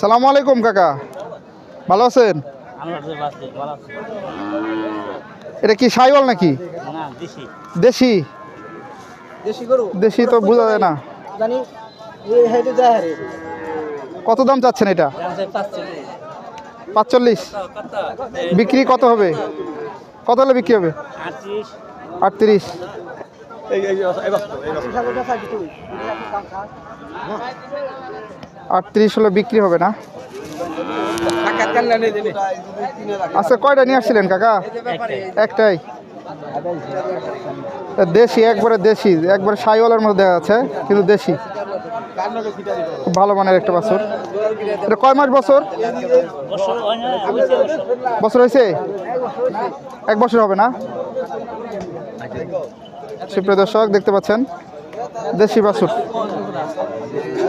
সালাম আলাইকুম, কাকা। ভালো আছেন? এটা কি সাইওয়াল নাকি? দেশি। দেশি তো বোঝা যায় না। কত দাম চাচ্ছেন এটা? পাঁচচল্লিশ। বিক্রি কত হবে? কত হলে বিক্রি হবে? আটত্রিশ। আটত্রিশ হলে বিক্রি হবে না? আচ্ছা কয়টা নিয়ে আসছিলেন কাকা? একটাই। দেশি একবারে দেশি একবারে সাইওয়ালের মধ্যে দেখা যাচ্ছে কিন্তু দেশি। ভালো মানের একটা বছর। এটা কয় মাস বছর বছর হয়েছে বছর? বছর হয়েছে? এক বছর হবে না? সুপ্রিয় দর্শক, দেখতে পাচ্ছেন, দেশি বাসুর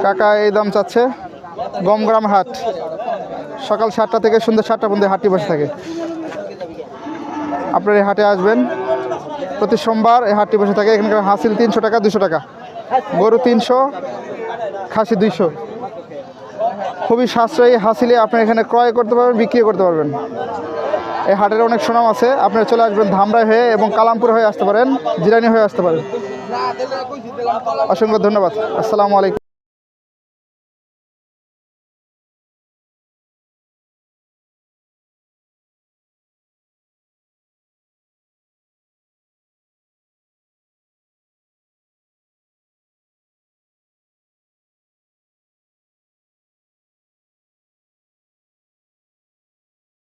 কাকা এই দাম চাচ্ছে গমগ্রাম হাট। সকাল সাতটা থেকে সন্ধ্যা সাতটা পর্যন্ত হাটটি বসে থাকে। আপনার এই হাটে আসবেন। প্রতি সোমবার এই হাটটি বসে থাকে। এখানকার হাসিল তিনশো টাকা, দুশো টাকা। গরু তিনশো, খাসি দুইশো। খুবই সাশ্রয়ী হাসিলে আপনি এখানে ক্রয় করতে পারবেন বিক্রি করতে পারবেন। এই হাটের অনেক সুনাম আছে। আপনি চলে আসবেন ধামরাই হয়ে এবং কালামপুর হয়ে আসতে পারেন জিরানি হয়ে আসতে পারেন। অসংখ্য ধন্যবাদ। আসসালামু আলাইকুম।